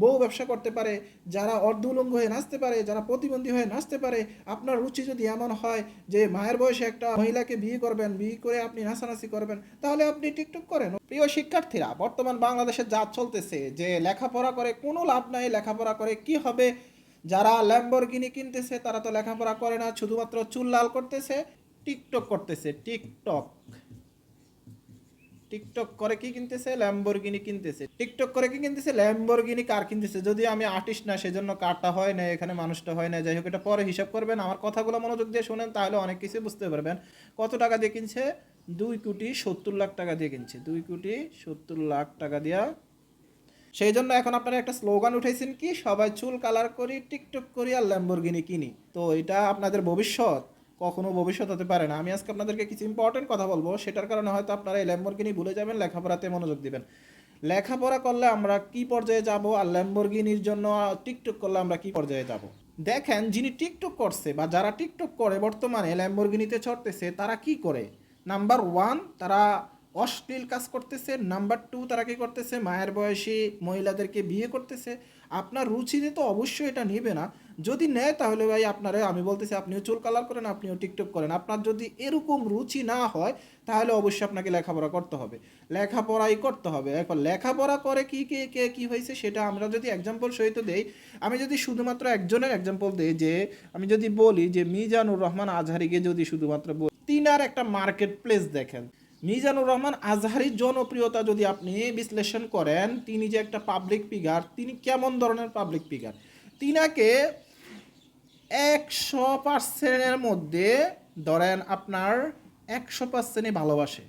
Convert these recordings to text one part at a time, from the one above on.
বউ ব্যবসা করতে পারে, যারা অর্ধ উলঙ্গ হয়ে নাচতে পারে, যারা প্রতিবন্ধী হয়ে নাচতে পারে, আপনার রুচি যদি এমন হয় যে মায়ের বয়সে একটা মহিলাকে বিয়ে করবেন, বিয়ে করে আপনি নাচানাচি করবেন, তাহলে আপনি টিকটক করেন। প্রিয় শিক্ষার্থীরা, বর্তমান বাংলাদেশে যা চলতেছে, যে লেখাপড়া করে কোনো লাভ নাই, লেখাপড়া করে কি হবে? যারা ল্যাম্বর ল্যাম্বরগিনি কিনতেছে, তারা তো লেখাপড়া করে না, শুধুমাত্র চুল লাল করতেছে, টিকটক করতেছে, টিকটক। টিকটক করে কি কিনতেছে? ল্যাম্বরগিনি কিনতেছে। টিকটক করে কি কিনতেছে? ল্যাম্বরগিনি কার কিনতেছে। যদি আমি আর্টিস্ট না, সেজন্য কারটা হয় না এখানে মানুষটা হয় না যাই হোক, এটা পরে হিসাব করবেন। আমার কথাগুলো মনোযোগ দিয়ে শুনেন, তাহলে অনেক কিছু বুঝতে পারবেন। কত টাকা দিয়ে কিনছে? দুই কোটি সত্তর লাখ টাকা দিয়ে কিনছে। দুই কোটি সত্তর লাখ টাকা দিয়া। সেই জন্য এখন আপনারা একটা স্লোগান উঠাইছেন কি, সবাই চুল কালার করি, টিকটক করি আর ল্যাম্বরগিনি কিনি। তো এটা আপনাদের ভবিষ্যৎ। কখনো ভবিষ্যৎ হতে পারে না। আমি আজকে আপনাদেরকে কিছু ইম্পর্টেন্ট কথা বলব। সেটার কারণে হয়তো আপনারা এই ল্যাম্বরগিনি ভুলে যাবেন, লেখাপড়াতে মনোযোগ দিবেন। লেখাপড়া করলে আমরা কি পর্যায়ে যাব আর ল্যাম্বরগিনির জন্য টিকটক করলে আমরা কি পর্যায়ে যাব? দেখেন, যিনি টিকটক করছে বা যারা টিকটক করে বর্তমানে ল্যাম্বরগিনিতে চড়তেছে, তারা কি করে? নাম্বার ওয়ান তারা অশ্লীল কাজ করতেছে নাম্বার টু তারা কি করতেছে, মায়ের বয়সী মহিলাদেরকে বিয়ে করতেছে। আপনার রুচিতে তো অবশ্যই এটা নেবে না। যদি নেয় তাহলে ভাই আপনারা আমি বলতেছি, আপনিও চুল কালার করেন, আপনিও টিকটক করেন। আপনার যদি এরকম রুচি না হয়, তাহলে অবশ্যই আপনাকে লেখাপড়া করতে হবে। লেখাপড়াই করতে হবে। এখন লেখাপড়া করে কি, কে কে, কি হয়েছে সেটা আমরা যদি এক্সাম্পল সহিত দেই, আমি যদি শুধুমাত্র একজনের এক্সাম্পল দিই যে, আমি যদি বলি যে, মিজানুর রহমান আজহারিকে যদি শুধুমাত্র বলি, তিনার একটা মার্কেট প্লেস দেখেন। মিজানুর রহমান আজহারির জনপ্রিয়তা যদি আপনি বিশ্লেষণ করেন, তিনি যে একটা পাবলিক ফিগার তিনি কেমন ধরনের পাবলিক ফিগার তিনাকে একশো পার্সেন্টের মধ্যে ধরেন আপনার একশো পার্সেন্টই ভালোবাসে।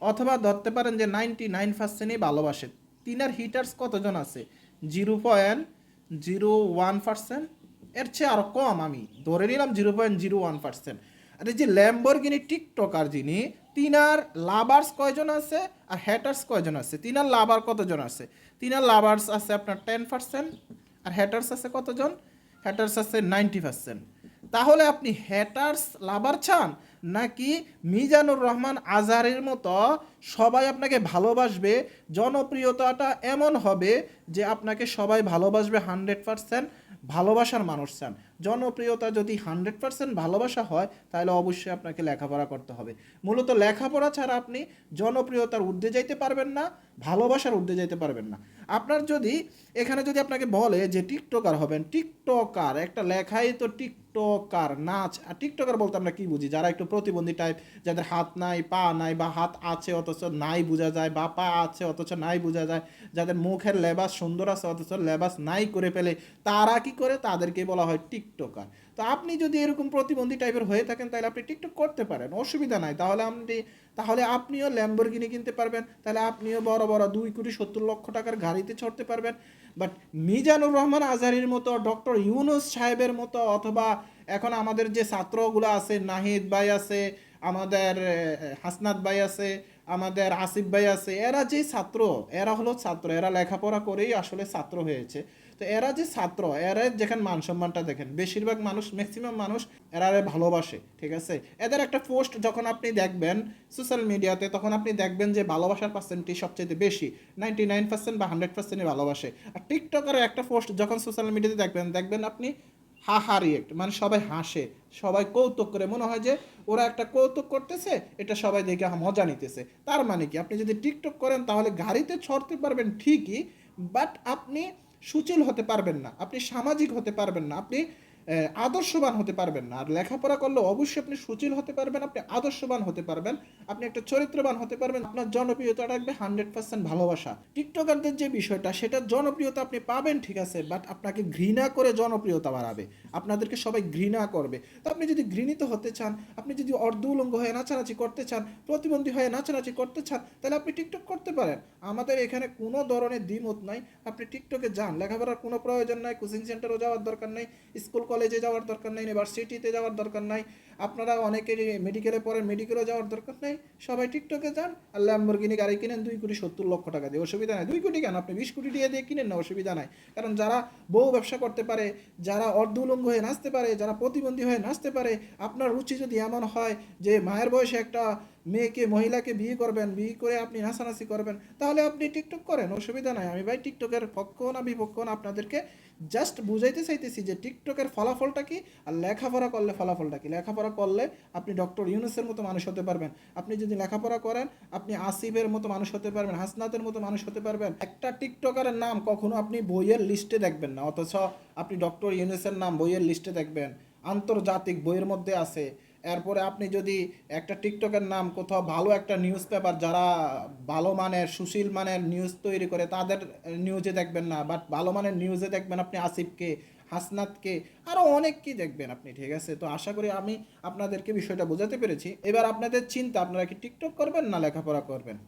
অথবা ধরতে পারেন যে নাইনটি নাইন পার্সেন্টই ভালোবাসে। তিনার হিটার্স কতজন আছে? Zero point zero one percent. এর চেয়ে আরও কম আমি। ধরে নিলাম zero point zero one percent. আর এই যে ল্যাম্বরগিনি টিকটকার যিনি, তিনার লাভার্স কয়জন আছে আর হ্যাটার্স কয়জন আছে? তিনার লাভার কতজন আছে? তিনার লাভার্স আছে আপনার টেন পার্সেন্ট আর হ্যাটার্স আছে কতজন? হ্যাটার্স আছে নাইনটি পার্সেন্ট তাহলে আপনি হ্যাটার্স লাভার চান নাকি মিজানুর রহমান আজারের মতো সবাই আপনাকে ভালোবাসবে? জনপ্রিয়তাটা এমন হবে যে আপনাকে সবাই ভালোবাসবে, হান্ড্রেড পার্সেন্ট ভালোবাসার মানুষ চান। জনপ্রিয়তা যদি হান্ড্রেড পার্সেন্ট ভালোবাসা হয়, তাহলে অবশ্যই আপনাকে লেখাপড়া করতে হবে। মূলত লেখাপড়া ছাড়া আপনি জনপ্রিয়তার ঊর্ধ্বে যাইতে পারবেন না, ভালোবাসার ঊর্ধ্বে যাইতে পারবেন না। আপনার যদি, এখানে যদি আপনাকে বলে যে টিকটকার হবেন, টিকটকার, একটা লেখাই তো টিকটকার, নাচ, আর টিকটকার বলতে আমরা কি বুঝি? যারা একটু প্রতিবন্ধী টাইপ যাদের হাত নাই, পা নাই বা হাত আছে, অথচ নাই বোঝা যায় বা পা আছে, অথচ নাই বোঝা যায়, যাদের মুখের লেবাস সুন্দর আছে, অথচ লেবাস নাই করে ফেলে, তারা কি করে? তাদেরকে বলা হয় টিকটকার। তো আপনি যদি এরকম প্রতিবন্ধী টাইপের হয়ে থাকেন, তাহলে আপনি টিকটক করতে পারেন, অসুবিধা নাই। তাহলে আপনি, তাহলে আপনিও ল্যাম্বরগিনি কিনতে পারবেন, তাহলে আপনিও বড় বড় দুই কোটি সত্তর লক্ষ টাকার গাড়িতে চড়তে পারবেন। বাট মিজানুর রহমান আজারির মতো, ডক্টর ইউনুস সাহেবের মতো, অথবা এখন আমাদের যে ছাত্রগুলো আছে, নাহিদ ভাই আছে, আমাদের হাসনাত ভাই আছে, আমাদের আসিফ ভাই আছে, এরা যে ছাত্র, এরা হলো ছাত্র, এরা লেখাপড়া করেই আসলে ছাত্র হয়েছে। তো এরা যে ছাত্র, এরা যেখানে মান সম্মানটা দেখেন, বেশিরভাগ মানুষ ম্যাক্সিমাম মানুষ এরা ভালোবাসে, ঠিক আছে? এদের একটা পোস্ট যখন আপনি দেখবেন সোশ্যাল মিডিয়াতে তখন আপনি দেখবেন যে ভালোবাসার পার্সেন্টটি সবচেয়ে বেশি নাইনটি নাইন পার্সেন্ট বা হান্ড্রেড পার্সেন্টই ভালোবাসে। আর টিকটকের একটা পোস্ট যখন সোশ্যাল মিডিয়াতে দেখবেন দেখবেন আপনি হা হা রিয়েক্ট মানে সবাই হাসে, সবাই কৌতুক করে, মনে হয় যে ওরা একটা কৌতুক করতেছে, এটা সবাই দেখে মজা নিতেছে। তার মানে কি? আপনি যদি টিকটক করেন, তাহলে গাড়িতে ছড়তে পারবেন ঠিকই বাট আপনি সুচিল হতে পারবেন না আপনি সামাজিক হতে পারবেন না আপনি আদর্শবান হতে পারবেন না। আর লেখাপড়া করলে অবশ্যই আপনি সুচিল হতে পারবেন, আপনি আদর্শবান হতে পারবেন, আপনি একটা চরিত্রবান হতে পারবেন, আপনার জনপ্রিয়তা রাখবে হান্ড্রেড পার্সেন্ট ভালোবাসা। টিকটকারদের যে বিষয়টা, সেটা জনপ্রিয়তা আপনি পাবেন, ঠিক আছে, বাট আপনাকে ঘৃণা করে জনপ্রিয়তা বাড়াবে। আপনাদেরকে সবাই ঘৃণা করবে। তো আপনি যদি ঘৃণিত হতে চান, আপনি যদি অর্ধ উলঙ্গ হয়ে নাচানাচি করতে চান, প্রতিবন্ধী হয়ে নাচানাচি করতে চান, তাহলে আপনি টিকটক করতে পারেন। আমাদের এখানে কোনো ধরনের দ্বিমত নাই। আপনি টিকটকে যান, লেখাপড়ার কোনো প্রয়োজন নাই, কোচিং সেন্টারও যাওয়ার দরকার নেই, স্কুল কলেজে যাওয়ার দরকার নেই ইউনিভার্সিটিতে যাওয়ার দরকার নাই, আপনারা অনেকেরই মেডিকেলে পড়েন মেডিকেলেও যাওয়ার দরকার নেই, সবাই টিকটকে যান, আর ল্যাম্বরগিনি গাড়ি কিনেন দুই কোটি সত্তর লক্ষ টাকা দিয়ে, অসুবিধা নাই। দুই কোটি কেন? আপনি বিশ কোটি দিয়ে দিয়ে কিনেন না, অসুবিধা নাই। কারণ যারা বউ ব্যবসা করতে পারে, যারা অর্ধ উলঙ্গ হয়ে নাচতে পারে, যারা প্রতিবন্ধী হয়ে নাচতে পারে, আপনার রুচি যদি এমন হয় যে মায়ের বয়সে একটা মেয়েকে, মহিলাকে বিয়ে করবেন, বিয়ে করে আপনি নাচানাচি করবেন, তাহলে আপনি টিকটক করেন, অসুবিধা নাই। আমি ভাই টিকটকের পক্ষ না বিপক্ষ না আপনাদেরকে জাস্ট বুঝাইতে চাইতেছি যে টিকটকের ফলাফলটা কি আর লেখাপড়া করলে ফলাফলটা কি? লেখাপড়া করলে আপনি ডক্টর ইউনুসের মতো মানুষ হতে পারবেন। আপনি যদি লেখাপড়া করেন, আপনি আসিফের মতো মানুষ হতে পারবেন, হাসনাতের মতো মানুষ হতে পারবেন। একটা টিকটকারের নাম কখনো আপনি বইয়ের লিস্টে দেখবেন না, অথচ আপনি ডক্টর ইউনুসের নাম বইয়ের লিস্টে দেখবেন। আন্তর্জাতিক বইয়ের মধ্যে আছে। এরপরে আপনি যদি একটা টিকটকের নাম কোথাও ভালো একটা নিউজ পেপার যারা ভালো মানের, সুশীল মানের নিউজ তৈরি করে, তাদের নিউজে দেখবেন না বাট ভালো মানের নিউজে দেখবেন আপনি আসিফকে, হাসনাতকে আরও অনেক কি দেখবেন আপনি, ঠিক আছে? তো আশা করি আমি আপনাদেরকে বিষয়টা বোঝাতে পেরেছি। এবার আপনাদের চিন্তা, আপনারা কি টিকটক করবেন না লেখাপড়া করবেন?